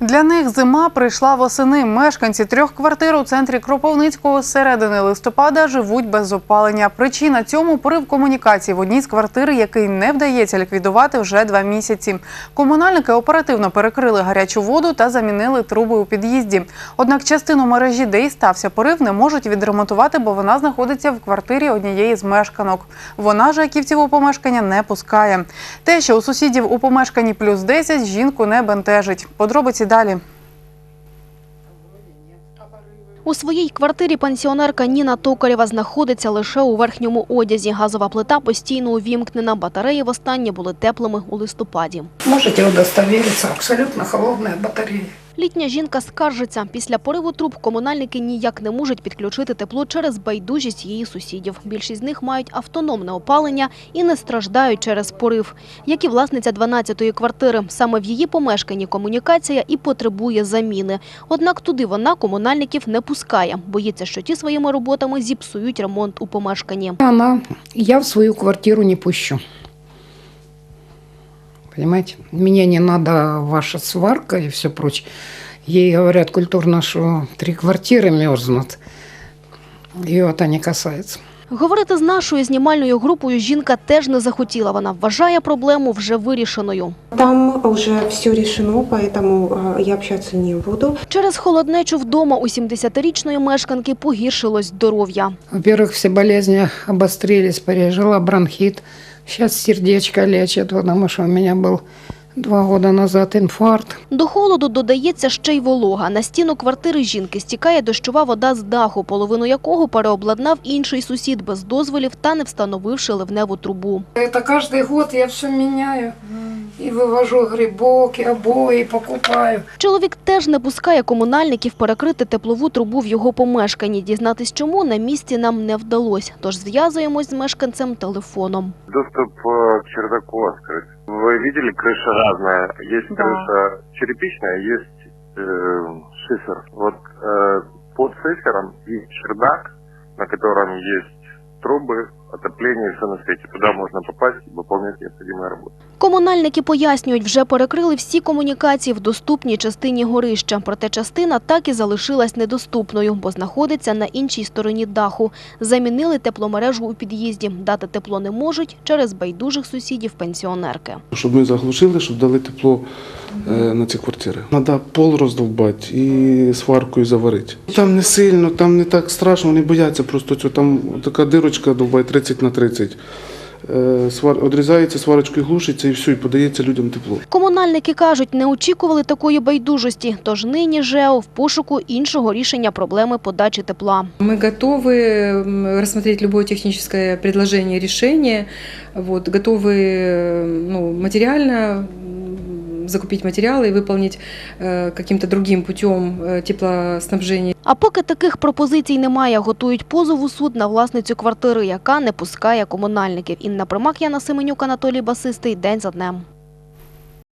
Для них зима прийшла восени. Мешканці трьох квартир у центрі Кропивницького з середини листопада живуть без опалення. Причина цьому порив комунікації в одній з квартир, який не вдається ліквідувати вже два місяці. Комунальники оперативно перекрили гарячу воду та замінили труби у під'їзді. Однак частину мережі, де і стався порив, не можуть відремонтувати, бо вона знаходиться в квартирі однієї з мешканок. Вона жаківців у помешкання не пускає. Те, що у сусідів у помешканні плюс 10, жінку не бентежить. Подробиці далі. У своїй квартирі пенсіонерка Ніна Токарєва знаходиться лише у верхньому одязі. Газова плита постійно увімкнена. Батареї востаннє були теплими у листопаді. Можете удостовіритися, абсолютно холодна батарея. Літня жінка скаржиться. Після пориву труб комунальники ніяк не можуть підключити тепло через байдужість її сусідів. Більшість з них мають автономне опалення і не страждають через порив. Як і власниця 12-ї квартири. Саме в її помешканні комунікація і потребує заміни. Однак туди вона комунальників не пускає. Боїться, що ті своїми роботами зіпсують ремонт у помешканні. Она, я в свою квартиру не пущу. Понимаете? Мне не надо ваша сварка и все прочее. Ей говорят культурно, что три квартиры мерзнут. Ее это не касается. Говорити з нашою знімальною групою жінка теж не захотіла. Вона вважає проблему вже вирішеною. Там уже все решено, поэтому э, я общаться не буду. Через холоднечу вдома у 70-річної мешканки погіршилось здоров'я. Во-первых, все болезни обострились, пережила бронхит. Сейчас сердечко лечит, потому что у меня был два года назад инфаркт. До холоду додається ще й волога. На стіну квартири жінки стікає дощова вода з даху, половину якого переобладнав інший сусід без дозволів та не встановивши ливневу трубу. Это каждый год я все меняю. И вывожу грибок, и обои покупаю. Чоловік теж не пускає комунальників перекрити теплову трубу в його помешканні. Дізнатись чому на місці нам не вдалося. Тож зв'язуємось з мешканцем телефоном. Доступ э, к чердаку открыт. Вы видели, крыша разная. Есть Да. крыша черепичная, есть э, шифер. Вот э, под шифером есть чердак, на котором есть трубы, отопление и все на свете. Туда можно попасть и выполнять необходимые работы. Комунальники пояснюють, вже перекрили всі комунікації в доступній частині горища. Проте частина так і залишилась недоступною, бо знаходиться на іншій стороні даху. Замінили тепломережу у під'їзді. Дати тепло не можуть через байдужих сусідів пенсіонерки. Щоб ми заглушили, щоб дали тепло е, на ці квартири. Треба пол роздовбати і сваркою заварити. Там не сильно, там не так страшно, вони бояться просто цього. Там така дирочка довбає 30 на 30. Е, Свар... Одрізається, сварочкою глушиться і все, і подається людям тепло. Комунальники кажуть, не очікували такої байдужості, тож нині ЖЕО в пошуку іншого рішення проблеми подачі тепла. Мы готовы м, рассмотреть любое техническое предложение, решение, вот, готовы э, ну, материально м, закупить материалы и выполнить э, каким-то другим путем э, теплоснабжения. А поки таких пропозицій немає, готують позов у суд на власницю квартири, яка не пускає комунальників. Інна Примак, Яна Семенюк, Анатолій Басистий. День за днем.